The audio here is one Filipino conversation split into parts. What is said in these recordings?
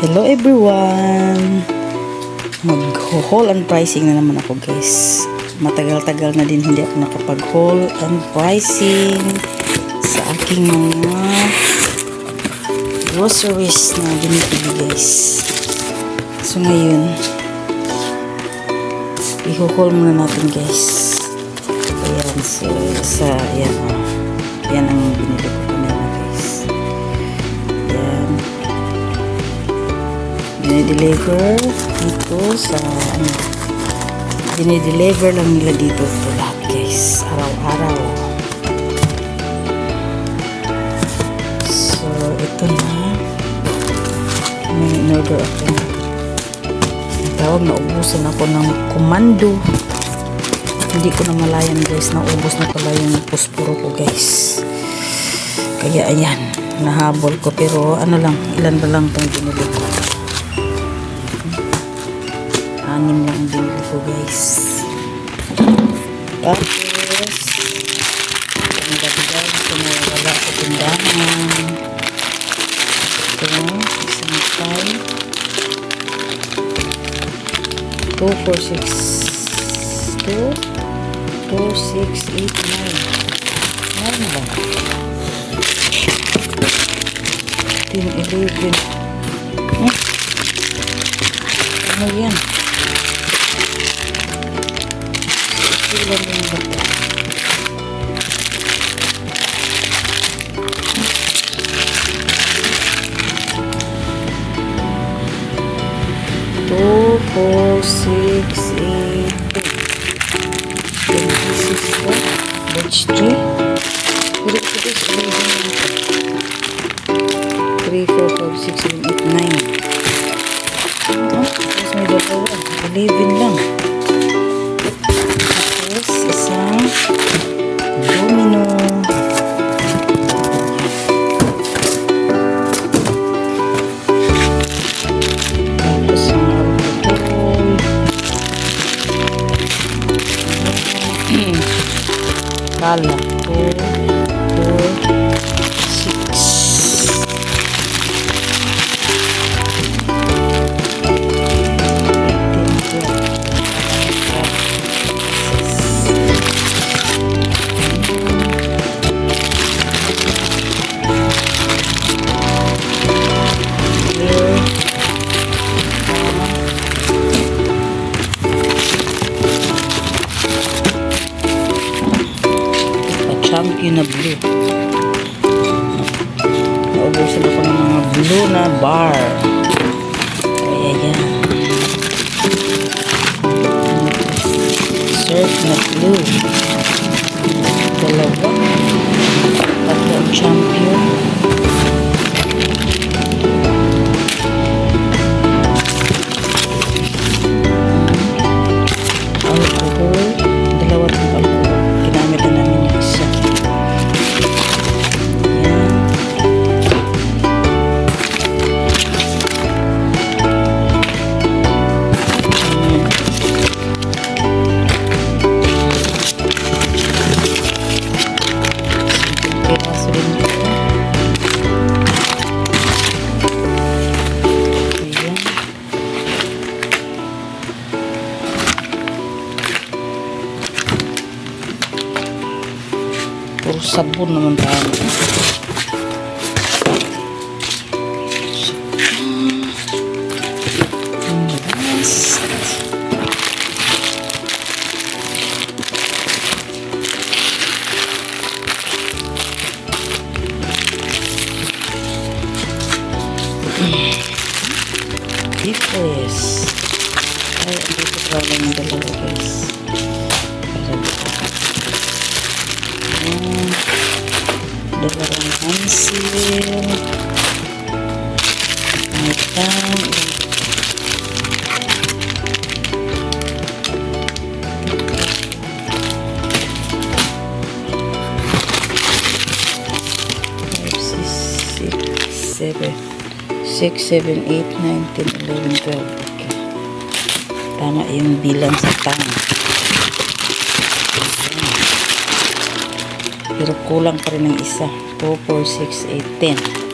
Hello everyone! Mag-haul and pricing na naman ako guys. Matagal-tagal na din hindi ako nakapag-haul and pricing sa aking mga groceries na binibili guys. So ngayon, i-haul muna natin guys. Ayan, so, sa, ayan, oh. Ayan ang binili Dinideliver dito sa ano. Dinideliver lang nila dito ito lahat guys. Araw-araw. So, ito na. May in-order ako. Tawag na ubusan ako ng komando. Hindi ko na malayan guys. Naubos na pala yung posporo ko guys. Kaya ayan. Nahabol ko. Pero ano lang. Ilan ba lang itong binili ko. Anim lang ang binili ko guys. Tapos, ang dagdag ito na wala sa tindahan. Ito, isang pie. 2, 4, 6, 2, 2, 6, 8, 9. Ano ba? 10, 11. Hmm? Ano yan? Ilan yung bata? Two, four, six, na blue. Naubusan ako ng mga blue na bar. Kaya yan. Surf na blue. Dalawa. Tatlo ang champion. பூர்ணமன் 6, 7, 8, 12. Okay. Tama yung bilang sa tanga. Pero kulang pa rin ng isa. 2, 4, 6, 8, 10.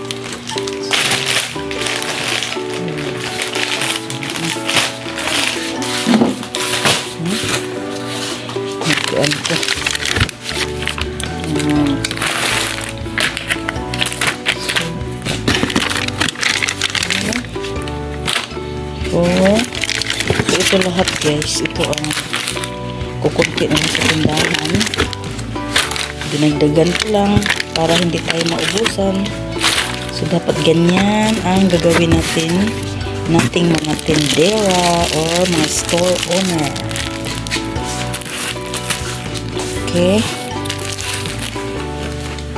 So, so ito lahat guys. Ito ang kukunti naman sa tindahan. Dinagdagan ko lang para hindi tayo maubusan. So, dapat ganyan ang gagawin natin nating mga tindera or mga store owner. Okay.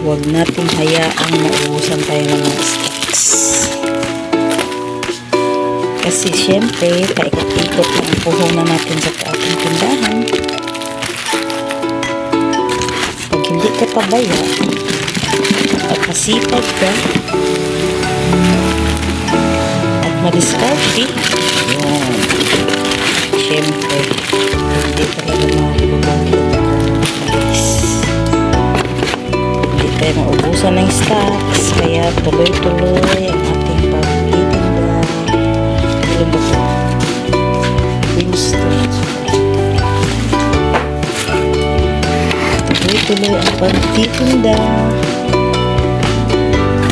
Huwag nating hayaang maubusan tayo ng mga stocks. Kasi syempre, paikot-ikot na ang puhunan natin sa ating tindahan. Pag hindi ka pabaya, at masipag ka, at madiskarte, yun. Syempre, hindi talaga. Hindi tayo maubusan ng stocks, kaya tuloy-tuloy Tuloy-tuloy ang pagtitinda.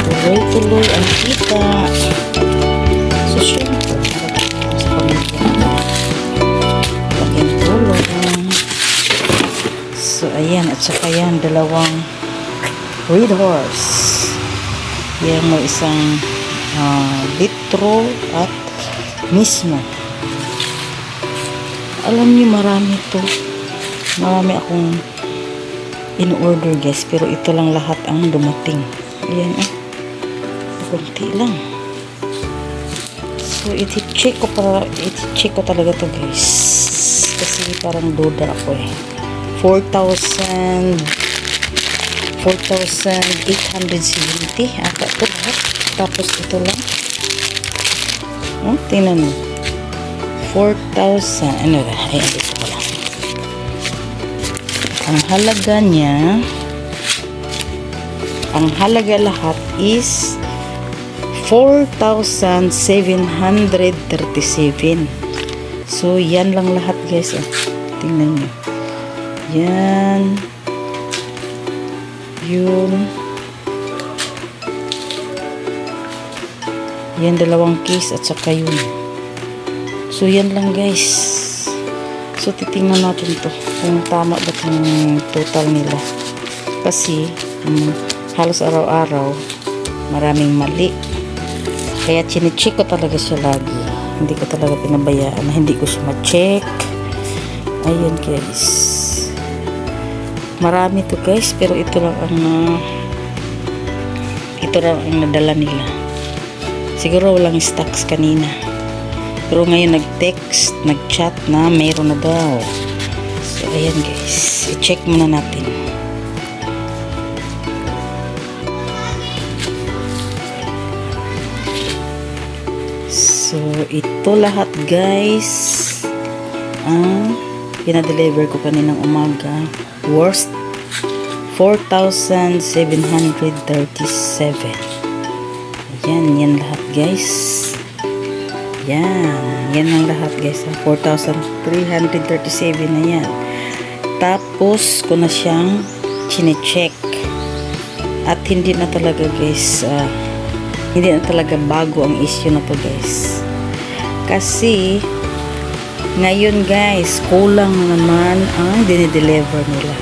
Tuloy-tuloy ang kita. So, syempre, sa pamilya. So, ayan. At saka yan, dalawang red horse. Yan mo isang ah, litro at mismo. Alam niyo marami to. Marami akong in-order guys. Pero ito lang lahat ang dumating. Ayan ah. Kunti lang. So, iti-check ko para, iti-check ko talaga to guys. Kasi parang duda ako eh. 4,000 4,870 ata to lahat. Tapos ito lang. Oh, tingnan mo. 4,000 ano ba? Ay, andito ko lang. Ang halaga niya ang halaga lahat is 4,737. So, yan lang lahat guys. Oh. Tingnan nyo. Yan. Yun. Yan dalawang case at saka yun. So, yan lang guys. So, titingnan natin to kung tama ba itong total nila. Kasi, um, halos araw-araw, maraming mali. Kaya chinecheck ko talaga siya lagi. Hindi ko talaga pinabayaan na hindi ko siya ma-check. Ayun guys. Marami to guys, pero ito lang ang uh, ito lang ang nadala nila. Siguro walang stocks kanina. Pero ngayon nag-text, nag-chat na mayroon na daw. So ayan guys, i-check muna natin. So, ito lahat guys ang pinadeliver ko kaninang umaga. Worst 4,737. Yan, yan lahat guys. Yan, yan ang lahat guys. 4,337 na yan. Tapos, ko na siyang chinecheck. At hindi na talaga guys, ah, hindi na talaga bago ang issue na to guys. Kasi, ngayon guys, kulang na naman ang dinideliver nila.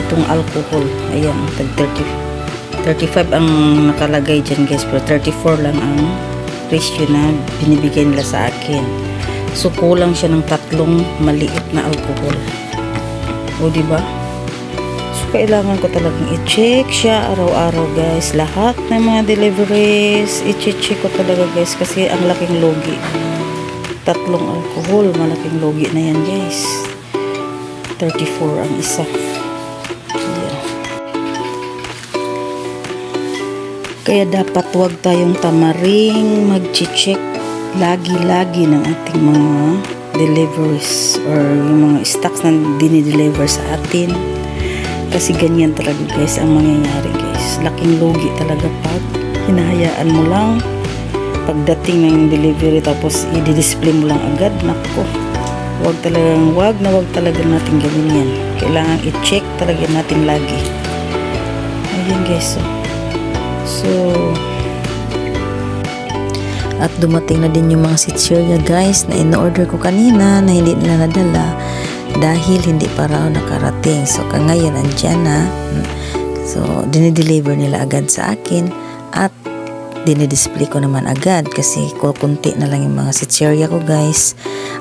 Itong alcohol. Ayan, tag 30, 35 ang nakalagay dyan guys, pero 34 lang ang ratio na binibigay nila sa akin. So, kulang siya ng tatlong maliit na alcohol. O, ba? So, kailangan ko talagang i-check siya araw-araw guys. Lahat ng mga deliveries, i-check ko talaga guys kasi ang laking logi. Tatlong alcohol, malaking logi na yan guys. 34 ang isa. Kaya dapat wag tayong tamaring mag-check lagi-lagi ng ating mga deliveries or yung mga stocks na dinideliver sa atin. Kasi ganyan talaga guys ang mangyayari guys. Laking lugi talaga pag hinahayaan mo lang pagdating ng delivery tapos i-display mo lang agad. Nako, wag talagang wag na wag talaga natin gawin yan. Kailangan i-check talaga natin lagi. Ayun guys. So, so At dumating na din yung mga sitseria guys na in-order ko kanina na hindi nila nadala dahil hindi pa raw nakarating. So ngayon andyan na. So dinideliver nila agad sa akin at dinidisplay ko naman agad kasi kukunti na lang yung mga sitseria ko guys.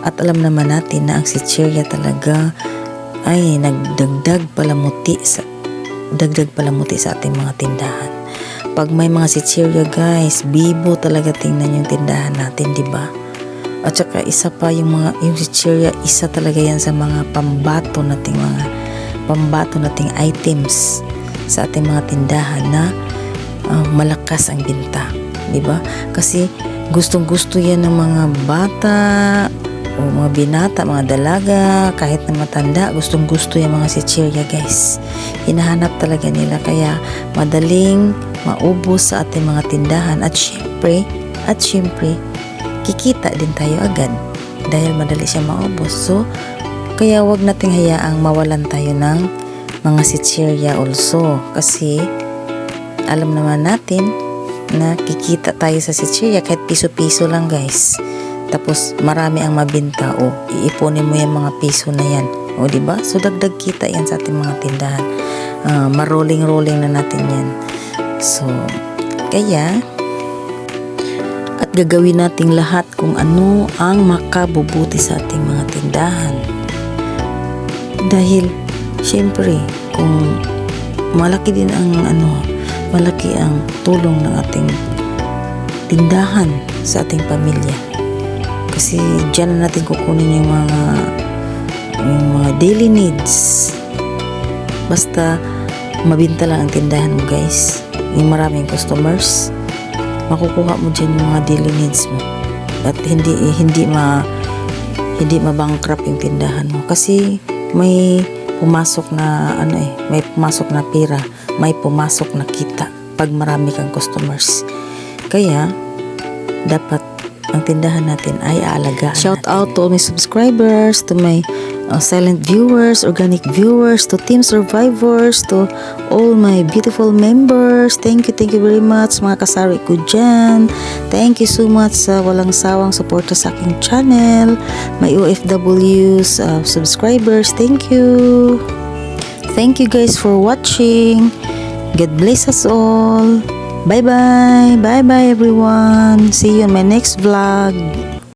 At alam naman natin na ang sitseria talaga ay nagdagdag palamuti sa dagdag palamuti sa ating mga tindahan. Pag may mga sitseria guys, bibo talaga tingnan yung tindahan natin, di ba? At saka isa pa yung mga yung sitseria, isa talaga yan sa mga pambato nating mga pambato nating items sa ating mga tindahan na ah, malakas ang binta, di ba? Kasi gustong-gusto yan ng mga bata o mga binata, mga dalaga, kahit na matanda, gustong-gusto yung mga sitseria guys. Hinahanap talaga nila kaya madaling maubos sa ating mga tindahan at syempre, at syempre, kikita din tayo agad dahil madali siya maubos. So, kaya wag nating hayaang mawalan tayo ng mga sitseria also kasi alam naman natin na kikita tayo sa sitseria kahit piso-piso lang guys. Tapos marami ang mabinta o iipunin mo yung mga piso na yan. O di ba? So dagdag kita yan sa ating mga tindahan. Ah, maroling-rolling na natin yan. So kaya at gagawin nating lahat kung ano ang makabubuti sa ating mga tindahan. Dahil syempre kung malaki din ang ano, malaki ang tulong ng ating tindahan sa ating pamilya. Kasi diyan na natin kukunin yung mga yung mga daily needs. Basta mabinta lang ang tindahan mo guys. Yung maraming customers, makukuha mo dyan yung mga daily needs mo. At hindi hindi ma hindi mabankrupt yung tindahan mo kasi may pumasok na ano eh, may pumasok na pera, may pumasok na kita pag marami kang customers. Kaya dapat ang tindahan natin ay aalagaan Shout out to all my subscribers, to my uh, silent viewers, organic viewers, to team survivors, to all my beautiful members. Thank you, thank you very much mga kasari ko dyan. Thank you so much sa walang sawang suporta sa aking channel. My OFWs uh, subscribers, thank you. Thank you guys for watching. God bless us all. Bye bye. Bye bye everyone. See you in my next vlog.